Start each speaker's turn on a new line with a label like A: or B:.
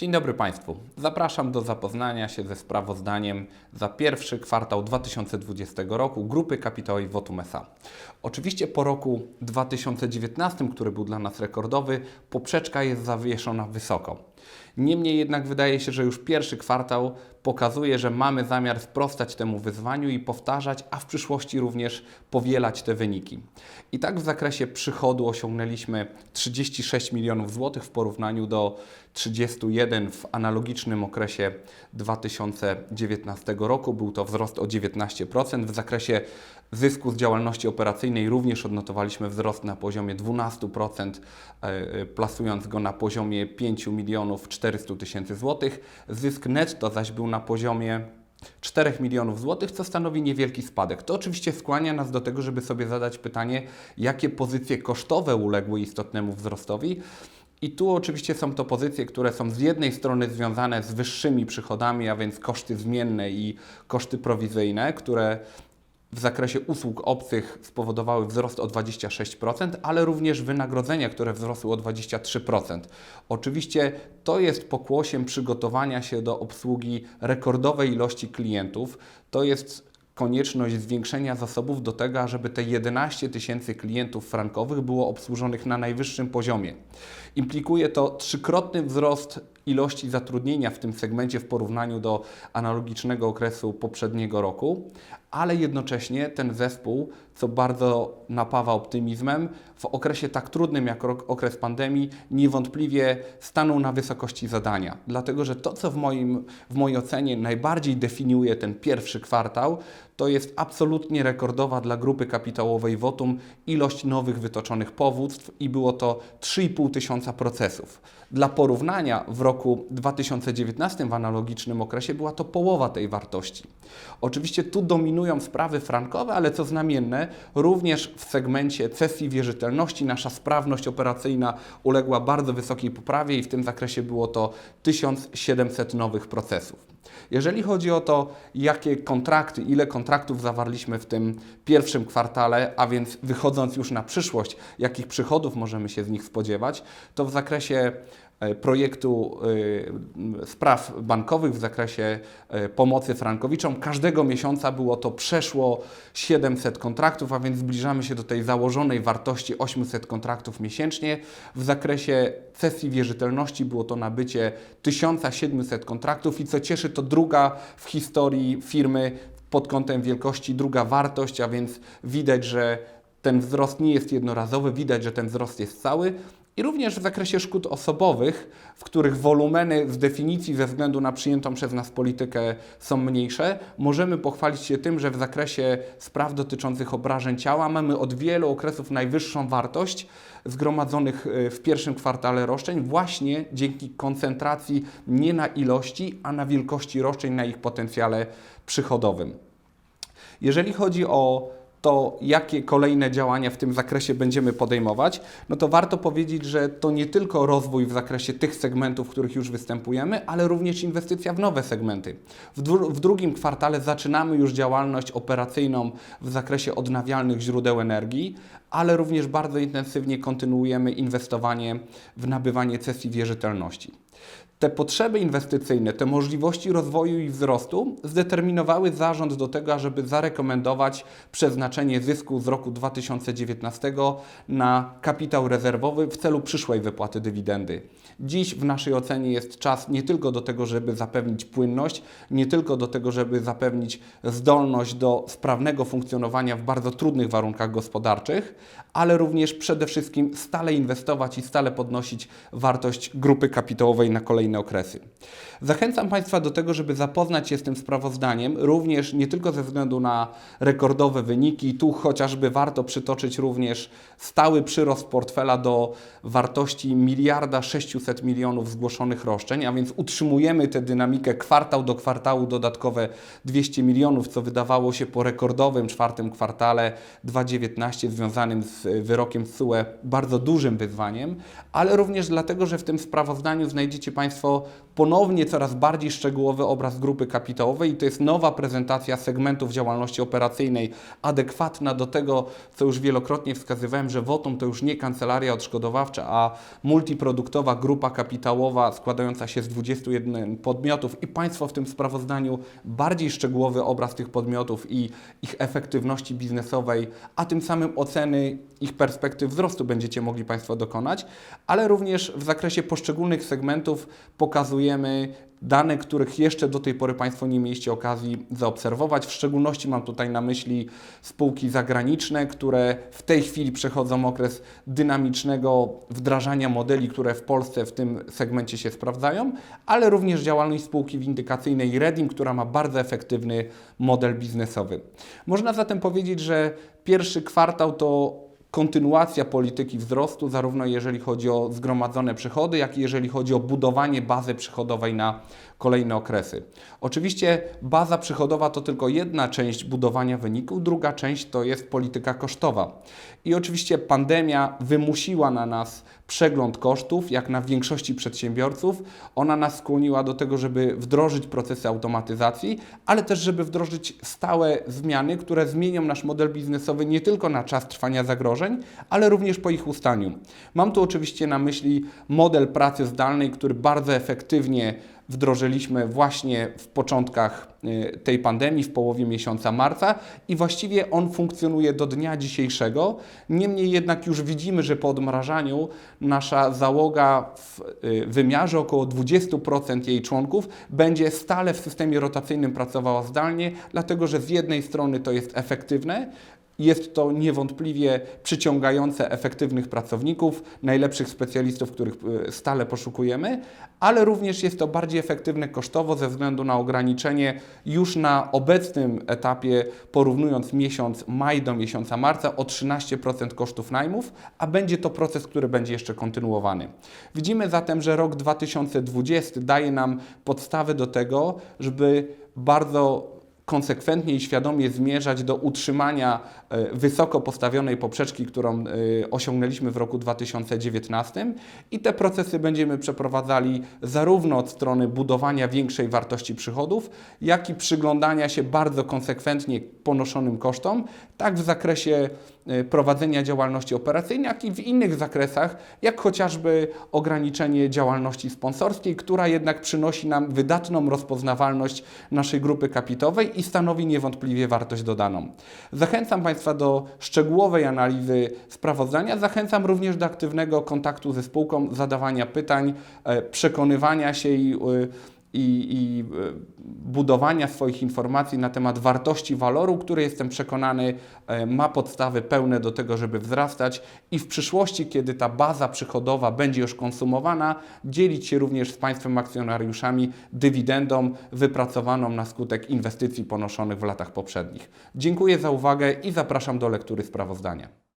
A: Dzień dobry Państwu. Zapraszam do zapoznania się ze sprawozdaniem za pierwszy kwartał 2020 roku Grupy Kapitałowej Votum S.A. Oczywiście po roku 2019, który był dla nas rekordowy, poprzeczka jest zawieszona wysoko. Niemniej jednak wydaje się, że już pierwszy kwartał pokazuje, że mamy zamiar sprostać temu wyzwaniu i powtarzać, a w przyszłości również powielać te wyniki. I tak w zakresie przychodu osiągnęliśmy 36 milionów złotych w porównaniu do 31 w analogicznym okresie 2019 roku. Był to wzrost o 19%. W zakresie zysku z działalności operacyjnej również odnotowaliśmy wzrost na poziomie 12%, e, plasując go na poziomie 5 milionów 400 tysięcy złotych. Zysk netto zaś był na poziomie 4 milionów złotych, co stanowi niewielki spadek. To oczywiście skłania nas do tego, żeby sobie zadać pytanie, jakie pozycje kosztowe uległy istotnemu wzrostowi. I tu oczywiście są to pozycje, które są z jednej strony związane z wyższymi przychodami, a więc koszty zmienne i koszty prowizyjne, które w zakresie usług obcych spowodowały wzrost o 26%, ale również wynagrodzenia, które wzrosły o 23%. Oczywiście to jest pokłosiem przygotowania się do obsługi rekordowej ilości klientów. To jest konieczność zwiększenia zasobów do tego, żeby te 11 tysięcy klientów frankowych było obsłużonych na najwyższym poziomie. Implikuje to trzykrotny wzrost ilości zatrudnienia w tym segmencie w porównaniu do analogicznego okresu poprzedniego roku, ale jednocześnie ten zespół, co bardzo napawa optymizmem, w okresie tak trudnym jak okres pandemii, niewątpliwie stanął na wysokości zadania. Dlatego, że to, co w, moim, w mojej ocenie najbardziej definiuje ten pierwszy kwartał, to jest absolutnie rekordowa dla grupy kapitałowej Votum ilość nowych wytoczonych powództw i było to 3,5 tysiąca procesów. Dla porównania w roku 2019 w analogicznym okresie była to połowa tej wartości. Oczywiście tu dominują sprawy frankowe, ale co znamienne, również w segmencie cesji wierzytelności nasza sprawność operacyjna uległa bardzo wysokiej poprawie i w tym zakresie było to 1700 nowych procesów. Jeżeli chodzi o to, jakie kontrakty, ile kontraktów zawarliśmy w tym pierwszym kwartale, a więc wychodząc już na przyszłość, jakich przychodów możemy się z nich spodziewać, to w zakresie projektu e, spraw bankowych w zakresie e, pomocy frankowiczom. Każdego miesiąca było to przeszło 700 kontraktów, a więc zbliżamy się do tej założonej wartości 800 kontraktów miesięcznie. W zakresie cesji wierzytelności było to nabycie 1700 kontraktów i co cieszy, to druga w historii firmy pod kątem wielkości, druga wartość, a więc widać, że ten wzrost nie jest jednorazowy, widać, że ten wzrost jest cały. I również w zakresie szkód osobowych, w których wolumeny z definicji ze względu na przyjętą przez nas politykę są mniejsze, możemy pochwalić się tym, że w zakresie spraw dotyczących obrażeń ciała mamy od wielu okresów najwyższą wartość zgromadzonych e, w pierwszym kwartale roszczeń, właśnie dzięki koncentracji nie na ilości, a na wielkości roszczeń, na ich potencjale przychodowym. Jeżeli chodzi o to jakie kolejne działania w tym zakresie będziemy podejmować, no to warto powiedzieć, że to nie tylko rozwój w zakresie tych segmentów, w których już występujemy, ale również inwestycja w nowe segmenty. W, dru w drugim kwartale zaczynamy już działalność operacyjną w zakresie odnawialnych źródeł energii, ale również bardzo intensywnie kontynuujemy inwestowanie w nabywanie cesji wierzytelności. Te potrzeby inwestycyjne, te możliwości rozwoju i wzrostu zdeterminowały zarząd do tego, żeby zarekomendować przeznaczenie zysku z roku 2019 na kapitał rezerwowy w celu przyszłej wypłaty dywidendy. Dziś w naszej ocenie jest czas nie tylko do tego, żeby zapewnić płynność, nie tylko do tego, żeby zapewnić zdolność do sprawnego funkcjonowania w bardzo trudnych warunkach gospodarczych, ale również przede wszystkim stale inwestować i stale podnosić wartość grupy kapitałowej na kolejne okresy. Zachęcam Państwa do tego, żeby zapoznać się z tym sprawozdaniem, również nie tylko ze względu na rekordowe wyniki, tu chociażby warto przytoczyć również stały przyrost portfela do wartości miliarda 600 milionów zgłoszonych roszczeń, a więc utrzymujemy tę dynamikę kwartał do kwartału dodatkowe 200 milionów, co wydawało się po rekordowym czwartym kwartale 2019 związanym z wyrokiem TSUE bardzo dużym wyzwaniem, ale również dlatego, że w tym sprawozdaniu znajdziecie Państwo ponownie coraz bardziej szczegółowy obraz grupy kapitałowej i to jest nowa prezentacja segmentów działalności operacyjnej adekwatna do tego, co już wielokrotnie wskazywałem, że Wotum to już nie kancelaria odszkodowawcza, a multiproduktowa grupa kapitałowa składająca się z 21 podmiotów. I Państwo w tym sprawozdaniu bardziej szczegółowy obraz tych podmiotów i ich efektywności biznesowej, a tym samym oceny ich perspektyw wzrostu będziecie mogli Państwo dokonać, ale również w zakresie poszczególnych segmentów pokazujemy dane, których jeszcze do tej pory Państwo nie mieliście okazji zaobserwować. W szczególności mam tutaj na myśli spółki zagraniczne, które w tej chwili przechodzą okres dynamicznego wdrażania modeli, które w Polsce w tym segmencie się sprawdzają, ale również działalność spółki windykacyjnej Redim, która ma bardzo efektywny model biznesowy. Można zatem powiedzieć, że pierwszy kwartał to kontynuacja polityki wzrostu, zarówno jeżeli chodzi o zgromadzone przychody, jak i jeżeli chodzi o budowanie bazy przychodowej na kolejne okresy. Oczywiście baza przychodowa to tylko jedna część budowania wyników, druga część to jest polityka kosztowa. I oczywiście pandemia wymusiła na nas przegląd kosztów, jak na większości przedsiębiorców. Ona nas skłoniła do tego, żeby wdrożyć procesy automatyzacji, ale też, żeby wdrożyć stałe zmiany, które zmienią nasz model biznesowy nie tylko na czas trwania zagrożeń, ale również po ich ustaniu. Mam tu oczywiście na myśli model pracy zdalnej, który bardzo efektywnie wdrożyliśmy właśnie w początkach y, tej pandemii, w połowie miesiąca marca i właściwie on funkcjonuje do dnia dzisiejszego. Niemniej jednak już widzimy, że po odmrażaniu nasza załoga w y, wymiarze około 20% jej członków będzie stale w systemie rotacyjnym pracowała zdalnie, dlatego że z jednej strony to jest efektywne, jest to niewątpliwie przyciągające efektywnych pracowników, najlepszych specjalistów, których y, stale poszukujemy, ale również jest to bardziej efektywne kosztowo ze względu na ograniczenie już na obecnym etapie, porównując miesiąc maj do miesiąca marca, o 13% kosztów najmów, a będzie to proces, który będzie jeszcze kontynuowany. Widzimy zatem, że rok 2020 daje nam podstawy do tego, żeby bardzo konsekwentnie i świadomie zmierzać do utrzymania e, wysoko postawionej poprzeczki, którą e, osiągnęliśmy w roku 2019 i te procesy będziemy przeprowadzali zarówno od strony budowania większej wartości przychodów, jak i przyglądania się bardzo konsekwentnie ponoszonym kosztom, tak w zakresie e, prowadzenia działalności operacyjnej, jak i w innych zakresach, jak chociażby ograniczenie działalności sponsorskiej, która jednak przynosi nam wydatną rozpoznawalność naszej grupy kapitowej i stanowi niewątpliwie wartość dodaną. Zachęcam Państwa do szczegółowej analizy sprawozdania, zachęcam również do aktywnego kontaktu ze spółką, zadawania pytań, e, przekonywania się i i, i, e, budowania swoich informacji na temat wartości waloru, który jestem przekonany e, ma podstawy pełne do tego, żeby wzrastać i w przyszłości, kiedy ta baza przychodowa będzie już konsumowana, dzielić się również z Państwem akcjonariuszami dywidendą wypracowaną na skutek inwestycji ponoszonych w latach poprzednich. Dziękuję za uwagę i zapraszam do lektury sprawozdania.